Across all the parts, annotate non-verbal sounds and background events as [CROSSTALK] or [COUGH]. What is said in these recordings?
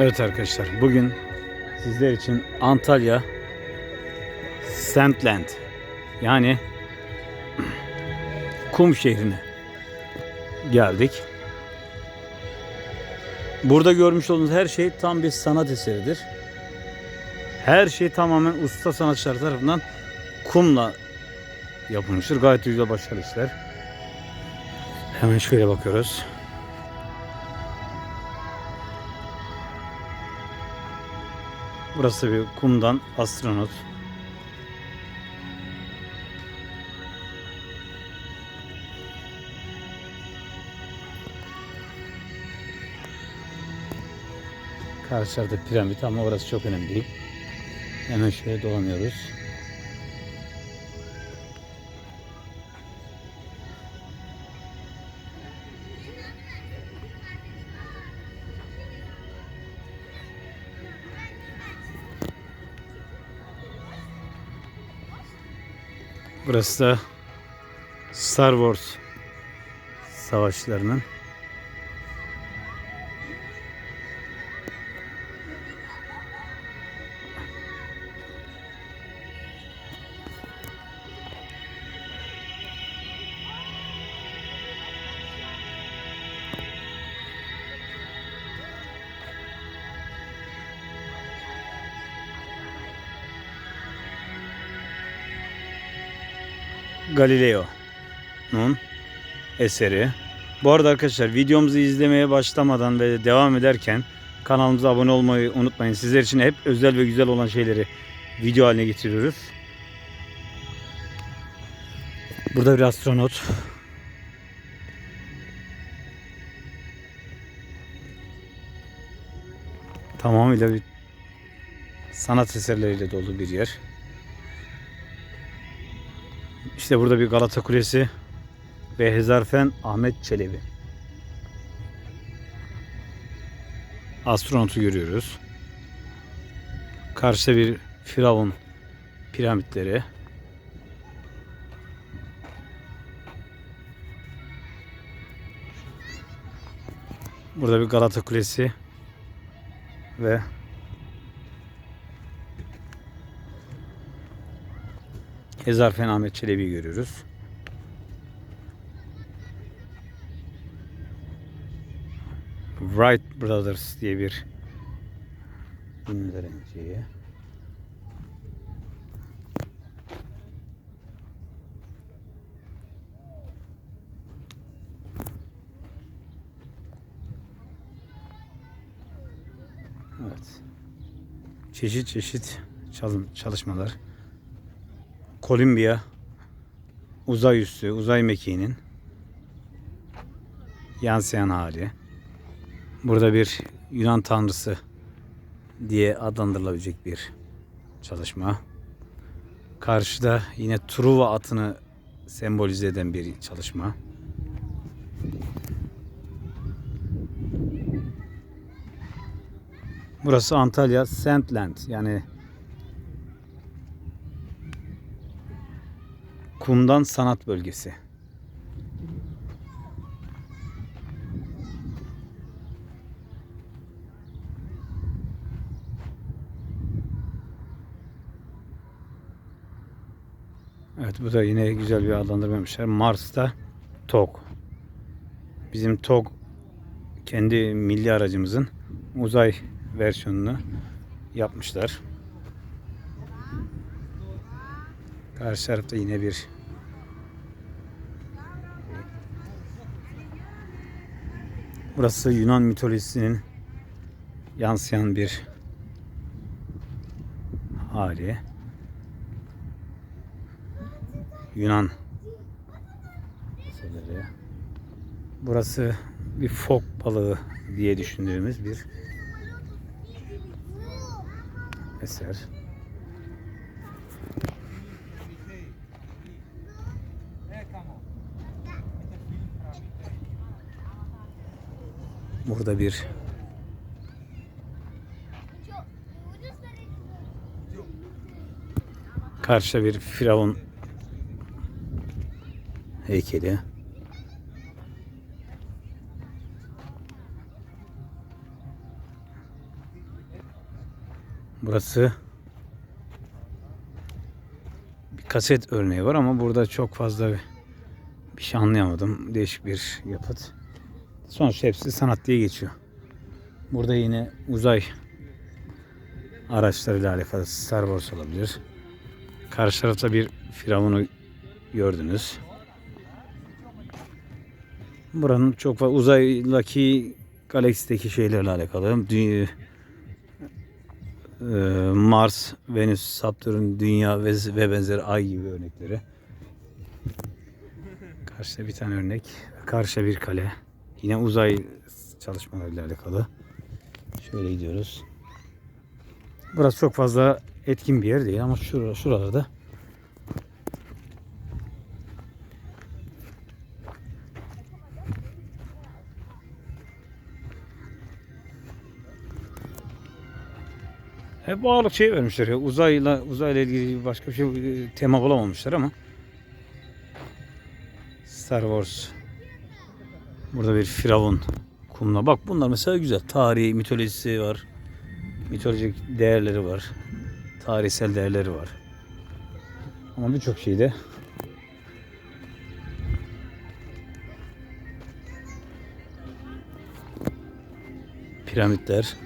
Evet arkadaşlar bugün sizler için Antalya Sandland yani [CLEARS THROAT] kum şehrine geldik. Burada görmüş olduğunuz her şey tam bir sanat eseridir. Her şey tamamen usta sanatçılar tarafından kumla yapılmıştır. Gayet güzel başarılı işler. Hemen şöyle bakıyoruz. Burası bir kumdan astronot. Karşılarda piramit ama orası çok önemli değil. Hemen şöyle dolanıyoruz. Burası da Star Wars savaşlarının Galileo'nun eseri. Bu arada arkadaşlar videomuzu izlemeye başlamadan ve devam ederken kanalımıza abone olmayı unutmayın. Sizler için hep özel ve güzel olan şeyleri video haline getiriyoruz. Burada bir astronot. Tamamıyla bir sanat eserleriyle dolu bir yer. İşte burada bir Galata Kulesi ve Hezarfen Ahmet Çelebi. Astronotu görüyoruz. Karşıda bir Firavun piramitleri. Burada bir Galata Kulesi ve Hezarfen Ahmet Çelebi'yi görüyoruz. Wright Brothers diye bir ünlülerin. Evet. Çeşit çeşit çalışmalar. Kolombiya uzay üssü, uzay mekiğinin yansıyan hali. Burada bir Yunan tanrısı diye adlandırılabilecek bir çalışma. Karşıda yine Truva atını sembolize eden bir çalışma. Burası Antalya Sandland yani kumdan sanat bölgesi. Evet bu da yine güzel bir adlandırma yapmışlar. Mars'ta TOG. Bizim TOG kendi milli aracımızın uzay versiyonunu yapmışlar. Karşı tarafta yine bir Burası Yunan mitolojisinin yansıyan bir hali. Yunan meselleri. Burası bir fok balığı diye düşündüğümüz bir eser. Burada bir karşıda bir firavun heykeli. Burası bir kaset örneği var ama burada çok fazla bir, şey anlayamadım. Değişik bir yapıt. Sonuçta hepsi sanat diye geçiyor. Burada yine uzay araçlarıyla alakalı Star Wars olabilir. Karşı tarafta bir firavunu gördünüz. Buranın çok fazla uzaydaki galaksideki şeylerle alakalı. Dünya, e, Mars, Venüs, Satürn, Dünya ve, ve benzeri ay gibi örnekleri. Karşıda bir tane örnek. Karşıda bir kale. Yine uzay çalışmalarıyla alakalı. Şöyle gidiyoruz. Burası çok fazla etkin bir yer değil ama şur şuralarda Hep ağırlık şey vermişler ya. Uzayla uzayla ilgili başka bir şey e, tema bulamamışlar ama Star Wars Burada bir firavun kumla. Bak bunlar mesela güzel. Tarihi, mitolojisi var. Mitolojik değerleri var. Tarihsel değerleri var. Ama birçok şeyde piramitler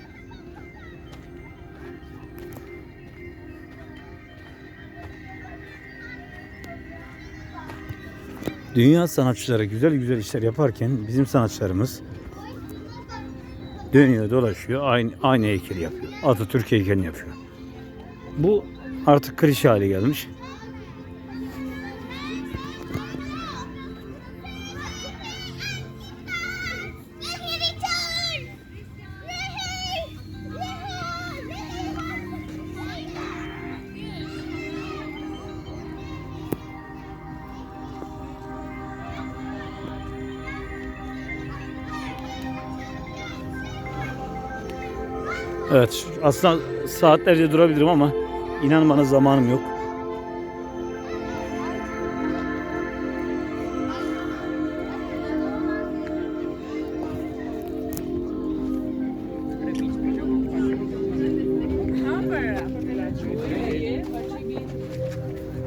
Dünya sanatçıları güzel güzel işler yaparken bizim sanatçılarımız dönüyor dolaşıyor aynı, aynı heykeli yapıyor. Atatürk heykelini yapıyor. Bu artık klişe hale gelmiş. Evet aslında saatlerce durabilirim ama inan bana zamanım yok.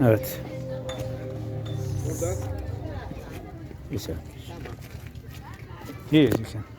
Evet. Buradan Güzel. İyi güzel.